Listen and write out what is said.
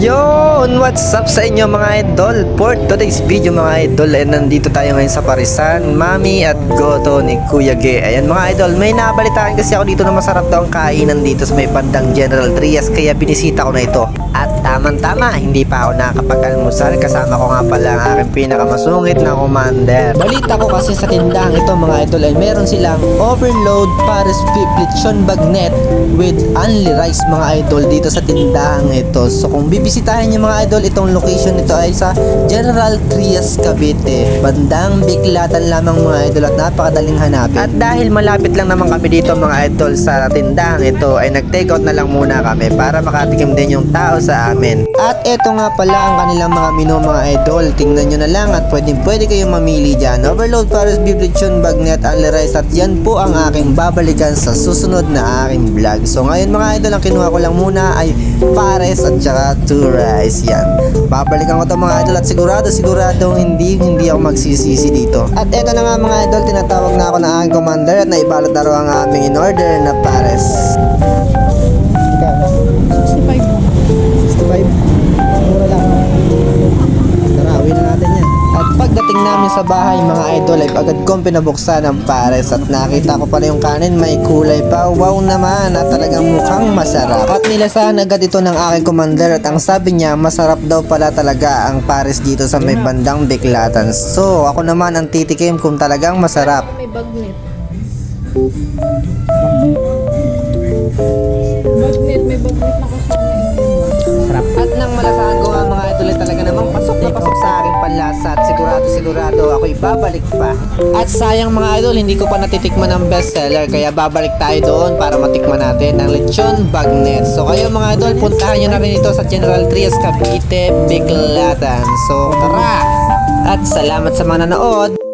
yo. Yon! What's up sa inyo mga idol? For today's video mga idol ay nandito tayo ngayon sa Parisan Mami at Goto ni Kuya Ge Ayan mga idol, may nabalitaan kasi ako dito na masarap daw ang kainan dito sa may bandang General Trias Kaya binisita ko na ito At tamang-tama, hindi pa ako nakakapag-almusal Kasama ko nga pala ang aking pinakamasungit na commander Balita ko kasi sa tindahan ito mga idol ay meron silang Overload Paris Beef Lechon Bagnet with only rice mga idol dito sa tindahan ito So kung bibisitahin nyo mga idol, itong location nito ay sa General Trias, Cavite. Bandang biklatan lamang mga idol at napakadaling hanapin. At dahil malapit lang naman kami dito mga idol sa tindahan ito, ay nag-take out na lang muna kami para makatikim din yung tao sa amin. At eto nga pala ang kanilang mga menu mga idol. Tingnan nyo na lang at pwedeng pwede kayong mamili dyan. Overload Paris Beef Lechon Bagnet Only Rice at yan po ang aking babalikan sa susunod na aking vlog. So ngayon mga idol, ang kinuha ko lang muna ay pares at saka two rice yan. Babalikan ko to mga idol at sigurado sigurado hindi hindi ako magsisisi dito. At eto na nga mga idol, tinatawag na ako ng aking commander at naibalot na ang aming in order na pares. Pagdating namin sa bahay mga idol ay agad kong pinabuksan ang pares at nakita ko pala yung kanin may kulay pa. Wow naman at talagang mukhang masarap. At nilasahan agad ito ng aking commander at ang sabi niya masarap daw pala talaga ang pares dito sa may bandang Biklatan. So ako naman ang titikim kung talagang masarap. May bagnet. Bagnet, may bagnet na kasama. Sarap. At nang malasahan ko nga mga idol ay talaga namang babalik pa. At sayang mga idol, hindi ko pa natitikman ang bestseller kaya babalik tayo doon para matikman natin ang lechon bagnet. So kayo mga idol, puntahan nyo na rin ito sa General Trias Cavite, Biglatan. So tara! At salamat sa mga nanood!